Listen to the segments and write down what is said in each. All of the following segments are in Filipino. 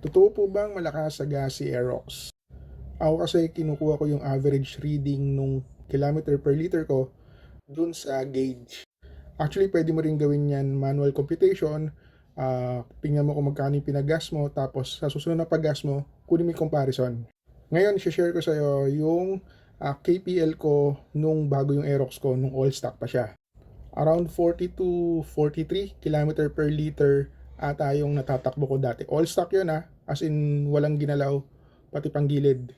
Totoo po bang malakas sa gas si Aerox? Ako kasi kinukuha ko yung average reading nung kilometer per liter ko dun sa gauge. Actually, pwede mo rin gawin yan manual computation. Ah, tingnan mo kung magkano yung pinagas mo, tapos sa susunod na paggas mo, kunin mo yung comparison. Ngayon, share ko sa'yo yung ah, KPL ko nung bago yung Aerox ko, nung all stock pa siya. Around 40 to 43 km per liter ata yung natatakbo ko dati. All stock yun ha, as in walang ginalaw, pati pang gilid.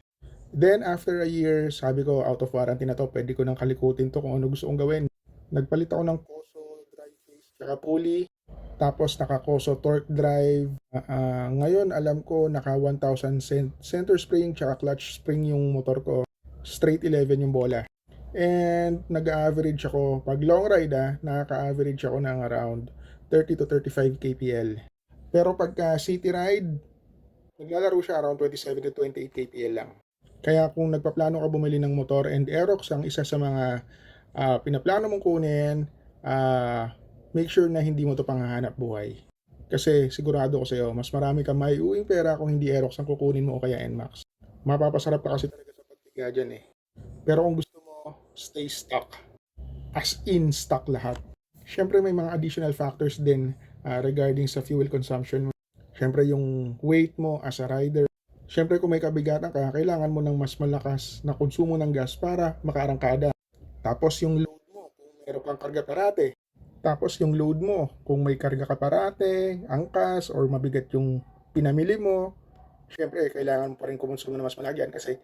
Then after a year, sabi ko out of warranty na to, pwede ko nang kalikutin to kung ano gusto kong gawin. Nagpalit ako ng Koso drive face tsaka pulley, tapos naka Koso torque drive. Ah, ah, ngayon alam ko naka 1000 cent- center spring tsaka clutch spring yung motor ko. Straight 11 yung bola. And nag-average ako, pag long ride ah, nakaka-average ako ng around 30 to 35 kpl. Pero pagka city ride, naglalaro siya around 27 to 28 kpl lang. Kaya kung nagpaplano ka bumili ng motor and Aerox ang isa sa mga ah, pinaplano mong kunin, ah, make sure na hindi mo to panghahanap buhay. Kasi sigurado ko sa'yo, mas marami kang maiuwing pera kung hindi Aerox ang kukunin mo o kaya NMAX. Mapapasarap ka kasi talaga sa pagtiga dyan eh. Pero kung gusto mo, stay stock. As in stock lahat. Siyempre may mga additional factors din ah, regarding sa fuel consumption mo. Siyempre yung weight mo as a rider. Siyempre kung may kabigatan ka, kailangan mo ng mas malakas na konsumo ng gas para makaarangkada. Tapos yung load mo, kung meron kang karga parate. Tapos yung load mo, kung may karga ka parate, angkas, or mabigat yung pinamili mo, siyempre kailangan mo pa rin kumonsumo na mas malagyan kasi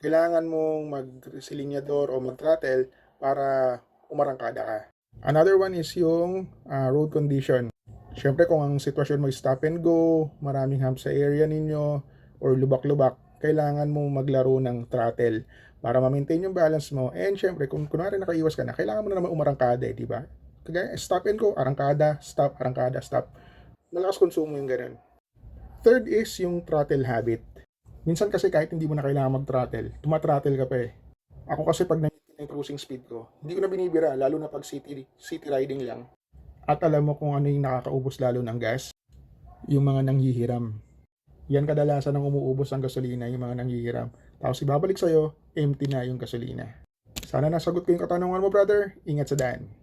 kailangan mong mag-silinyador o mag-throttle para umarangkada ka. Another one is yung ah, road condition. Siyempre kung ang sitwasyon mo stop and go, maraming hump sa area ninyo, or lubak-lubak, kailangan mo maglaro ng throttle para ma-maintain yung balance mo. And syempre, kung kunwari nakaiwas ka na, kailangan mo na naman umarangkada eh, di ba? Kaya stop and go, arangkada, stop, arangkada, stop. Malakas konsumo yung ganun. Third is yung throttle habit. Minsan kasi kahit hindi mo na kailangan mag-throttle, tumathrottle ka pa eh. Ako kasi pag yung cruising speed ko, hindi ko na binibira, lalo na pag city, city riding lang. At alam mo kung ano yung nakakaubos lalo ng gas? Yung mga nanghihiram. Yan kadalasan ang umuubos ng gasolina, yung mga nanghihiram. Tapos ibabalik sa'yo, empty na yung gasolina. Sana nasagot ko yung katanungan mo, brother. Ingat sa daan.